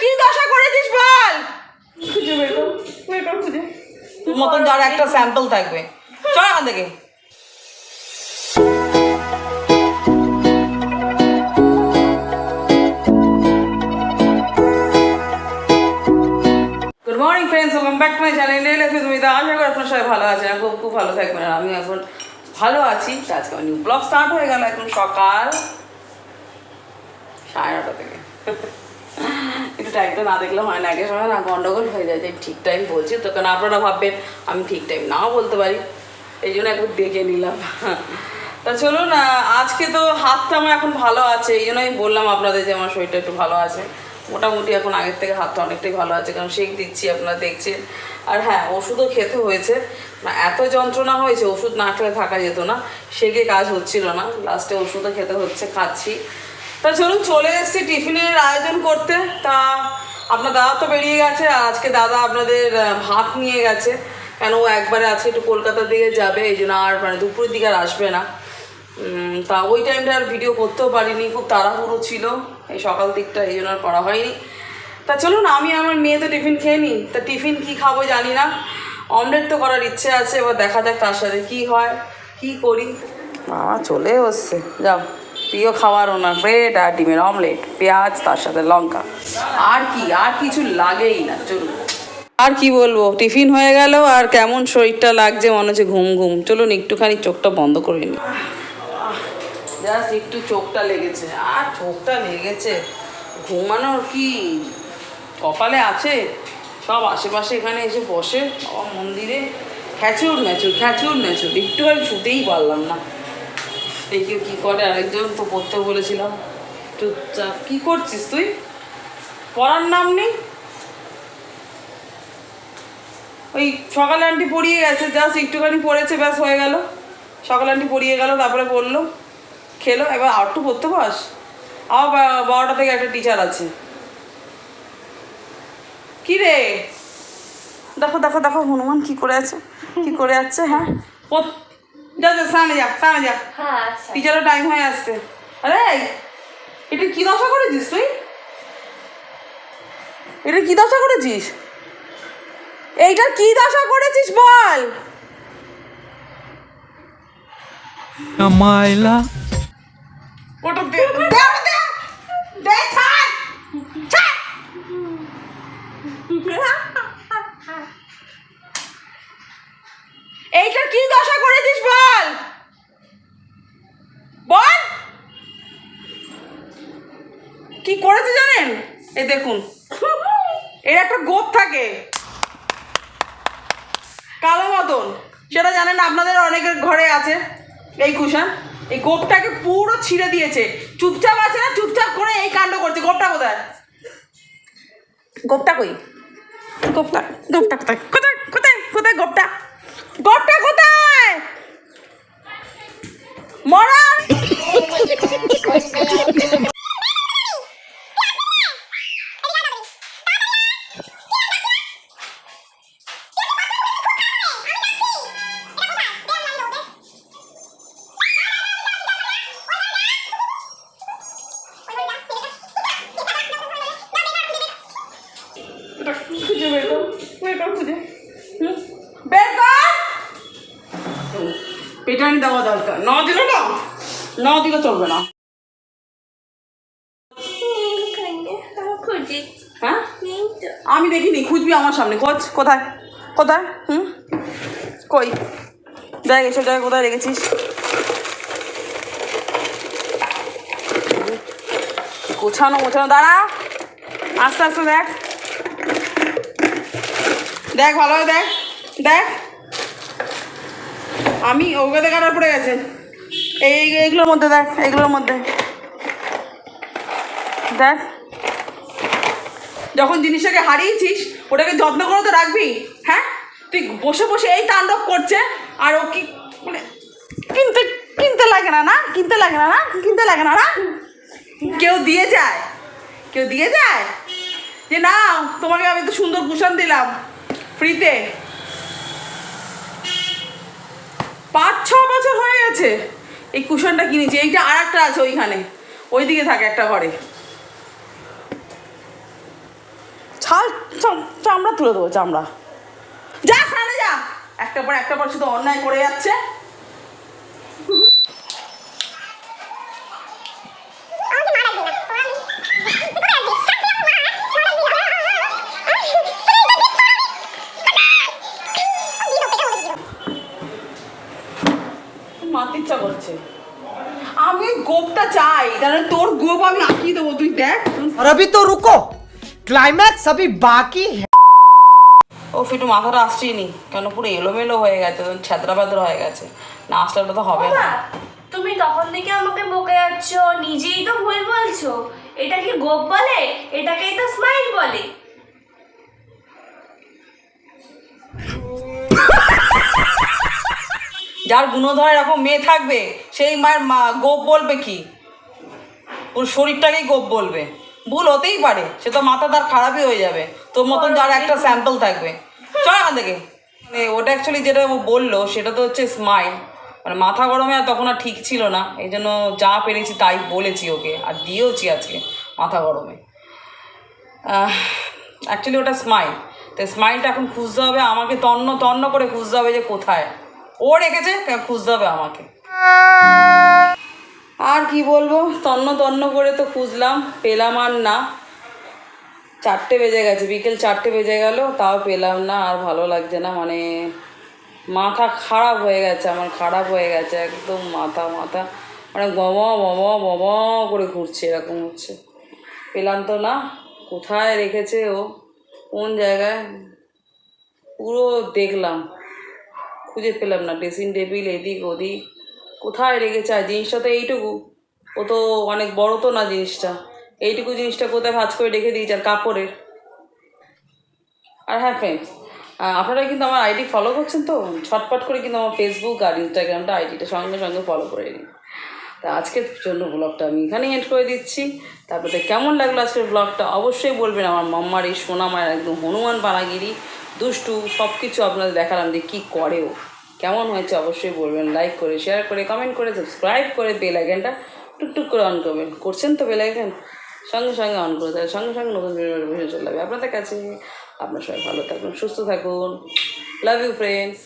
কি দশা করেছিস বল? খুঁজে বের কর বের কর খুঁজে। মতন যার একটা স্যাম্পল থাকবে। চল এখান থেকে। Good morning friends welcome back to my channel life তুমি আশা করি আপনার সবাই ভালো আছেন। খুব খুব ভালো থাকবেন আর আমি এখন ভালো আছি। তো আজকে নিউ ব্লগ স্টার্ট হয়ে গেল এখন সকাল সাড়ে নটা থেকে। টাইমটা না দেখলে হয় না। আগে সময় না গন্ডগোল হয়ে যায়, যে ঠিক টাইম বলছি তো, কারণ আপনারা ভাববেন, আমি ঠিক টাইম নাও বলতে পারি। এই জন্য একবার দেখে নিলাম। তা চলুন আজকে তো হাতটা আমার এখন ভালো আছে, এই জন্য আমি বললাম আপনাদের যে আমার শরীরটা একটু ভালো আছে। মোটামুটি এখন আগের থেকে হাতটা অনেকটাই ভালো আছে, কারণ শেক দিচ্ছি, আপনারা দেখছেন। আর হ্যাঁ ওষুধও খেতে হয়েছে। না, এত যন্ত্রণা হয়েছে, ওষুধ না খেলে থাকা যেত না সেকে কাজ হচ্ছিল না। লাস্টে ওষুধও খেতে হচ্ছে, খাচ্ছি। তা চলুন চলে এসেছি টিফিনের আয়োজন করতে। তা আপনার দাদা তো বেরিয়ে গেছে আজকে দাদা আপনাদের ভাত নিয়ে গেছে। কেন ও একবারে আজকে একটু কলকাতার দিকে যাবে, এই জন্য আর মানে দুপুরের দিকে আর আসবে না। তা ওই টাইমটা আর ভিডিও করতেও পারিনি, খুব তাড়াহুড়ো ছিল এই সকাল দিকটা, এই জন্য আর করা হয়নি। তা চলুন, আমি আমার মেয়ে তো টিফিন খেয়ে নিই। তা টিফিন কি খাব জানি না। অমলেট তো করার ইচ্ছে আছে, এবার দেখা যাক তার সাথে কী হয়, কী করি। বাবা চলে বসছে যাও। প্রিয় খাবার ওনার ব্রেড আর ডিমের অমলেট পেঁয়াজ, তার সাথে লঙ্কা। আর কি, আর কিছু লাগেই না, চলুন। আর কি বলব, টিফিন হয়ে গেল, আর কেমন শরীরটা লাগছে, মনে হচ্ছে ঘুম ঘুম। চলুন, একটুখানি চোখটা বন্ধ করে নিই। জাস্ট একটু চোখটা লেগেছে। আর চোখটা লেগেছে? ঘুমানোর কি কপালে আছে? সব আশেপাশে এখানে এসে বসে, বাবা মন্দিরে। খ্যাচুর ম্যাচুর খ্যাচুর ম্যাচুর। একটু আমি শুতেই পারলাম না। কেউ কী করে? আরেকজন তো পড়তে বলেছিলাম। চুপচাপ। কী করছিস তুই? পড়ার নাম নেই? ওই সকালে আন্টি পড়িয়ে গেছে জাস্ট একটুখানি পড়েছে, ব্যাস হয়ে গেল। সকালে আন্টি পড়িয়ে গেল, তারপরে বলল, খেলো, এবার একটু পড়তে পাস আবার বারোটা থেকে একটা টিচার আছে। কি রে? দেখো দেখো দেখো, হনুমান কি করে আছে? কি করে আছে হ্যাঁ? যা যা সামনে যা সামনে যা হ্যাঁ আচ্ছা। টিচারের টাইম হয়ে আসছে। আরে এটা কি দশা করেছিস তুই? এটা কি দশা করেছিস? এইটা কি দশা করেছিস বল? মাইলা। ওটা কি করেছে জানেন? এই দেখুন। এর একটা গোপ থাকে। কালো মতন সেটা জানেন আপনাদের অনেকের ঘরে আছে। এই কুশান এই গোপটাকে পুরো ছিঁড়ে দিয়েছে। চুপচাপ আছে না? চুপচাপ করে এই কাণ্ড করছে। গোপটা কোথায়? গোপটা কই? গোপটা গোপটা কোথায়? কোথায় কোথায় কোথায় গোপটা গোপটা কোথায়? মরা! পেটানি দেওয়া দরকার। ন দিলে না? ন দিলে চলবে না। হ্যাঁ? আমি দেখিনি, খুঁজবি আমার সামনে। খোঁজ, কোথায়? কোথায়? হুম? কই? দেখ, এসব জায়গায় কোথায় রেখেছিস? গোছানো গোছানো। দাঁড়া। আস্তে আস্তে দেখ। দেখ ভালোভাবে দেখ। দেখ। আমি ওগুলোতে কাটার পড়ে গেছে। এই এই- এইগুলোর মধ্যে দেখ এইগুলোর মধ্যে। দেখ। যখন জিনিসটাকে হারিয়েছিস, ওটাকে যত্ন করে তো রাখবি হ্যাঁ? তুই বসে বসে এই তাণ্ডব করছে, আর ও কি মানে কিনতে কিনতে লাগে না না? কিনতে লাগে না না? কিনতে লাগে না না? কেউ দিয়ে যায়। কেউ দিয়ে যায়? যে না, তোমাকে আমি তো সুন্দর কুশন দিলাম, ফ্রিতে। হয়ে গেছে এই কুশনটা কিনেছি এইটা আর একটা আছে ওইখানে। ওইদিকে থাকে একটা ঘরে। ছাল চাম- চামড়া তুলে দেবো, চামড়া। যা সামনে যা। একটা পর একটা পর শুধু অন্যায় করে যাচ্ছে। ইচ্ছা করছে আমি গোপটা চাই তাহলে তোর গোপ আমি আঁকিয়ে দেবো তুই দেখ। আর অভি তো রুকো। ক্লাইম্যাক্স অভি বাকি ও ফিটু মাথাটা আসছেই কেন পুরো এলোমেলো হয়ে গেছে ছেদরা বেদরা হয়ে গেছে। না তো হবে না। তুমি তখন থেকে আমাকে বকে যাচ্ছ নিজেই তো ভুল বলছো। এটা কি গোপ বলে? এটাকেই তো স্মাইল বলে। যার গুণধর এরকম মেয়ে থাকবে, সেই মায়ের মা গোপ বলবে কি? ওর শরীরটাকেই গোপ বলবে। ভুল হতেই পারে, সে তো মাথা তার খারাপই হয়ে যাবে। তোর মতন যার একটা স্যাম্পল থাকবে। চল এখান থেকে। ওটা অ্যাকচুয়ালি যেটা ও বলল, সেটা তো হচ্ছে স্মাইল মানে মাথা গরমে আর তখন আর ঠিক ছিল না। এই জন্য যা পেরেছি তাই বলেছি ওকে, আর দিয়েওছি আজকে মাথা গরমে। অ্যাকচুয়ালি ওটা স্মাইল তো স্মাইলটা এখন খুঁজতে হবে, আমাকে তন্ন তন্ন করে খুঁজতে হবে যে কোথায়। ও রেখেছে খুঁজতে হবে আমাকে। আর কি বলব, তন্ন তন্ন করে তো খুঁজলাম, পেলাম আর না। চারটে বেজে গেছে, বিকেল চারটে বেজে গেল, তাও পেলাম না, আর ভালো লাগছে না মানে মাথা খারাপ হয়ে গেছে, আমার খারাপ হয়ে গেছে, একদম মাথা মাথা মানে গম বম বম করে ঘুরছে, এরকম হচ্ছে। পেলাম তো না, কোথায় রেখেছে ও? কোন জায়গায়? পুরো দেখলাম। খুঁজে পেলাম না ড্রেসিং টেবিল এদিক ওদিক। কোথায় রেখেছে আর জিনিসটা তো এইটুকু। ও তো অনেক বড় তো না জিনিসটা। এইটুকু জিনিসটা কোথায় ভাজ করে রেখে দিয়েছে আর কাপড়ের? আর হ্যাঁ ফ্রেন্ডস আপনারা কিন্তু আমার আইডি ফলো করছেন তো? ছটপট করে কিন্তু আমার ফেসবুক আর ইনস্টাগ্রামটা আইডিটা সঙ্গে সঙ্গে ফলো করে নিন। তা আজকের জন্য ব্লগটা আমি এখানেই এন্ড করে দিচ্ছি। তারপরে কেমন লাগল আজকের ব্লগটা অবশ্যই বলবেন। আমার মাম্মার এই সোনা মায়ের একদম হনুমান পানাগিরি। দুষ্টু সব কিছু আপনাদের দেখালাম যে কী করেও। কেমন হয়েছে অবশ্যই বলবেন লাইক করে শেয়ার করে কমেন্ট করে সাবস্ক্রাইব করে বেল আইকনটা টুকটুক করে অন করবেন। করছেন তো বেল আইকন সঙ্গে সঙ্গে অন করে দেয় সঙ্গে সঙ্গে নতুন ভিডিও চলে যাবে। আপনাদের কাছে, আপনার সবাই ভালো থাকুন, সুস্থ থাকুন। Love you friends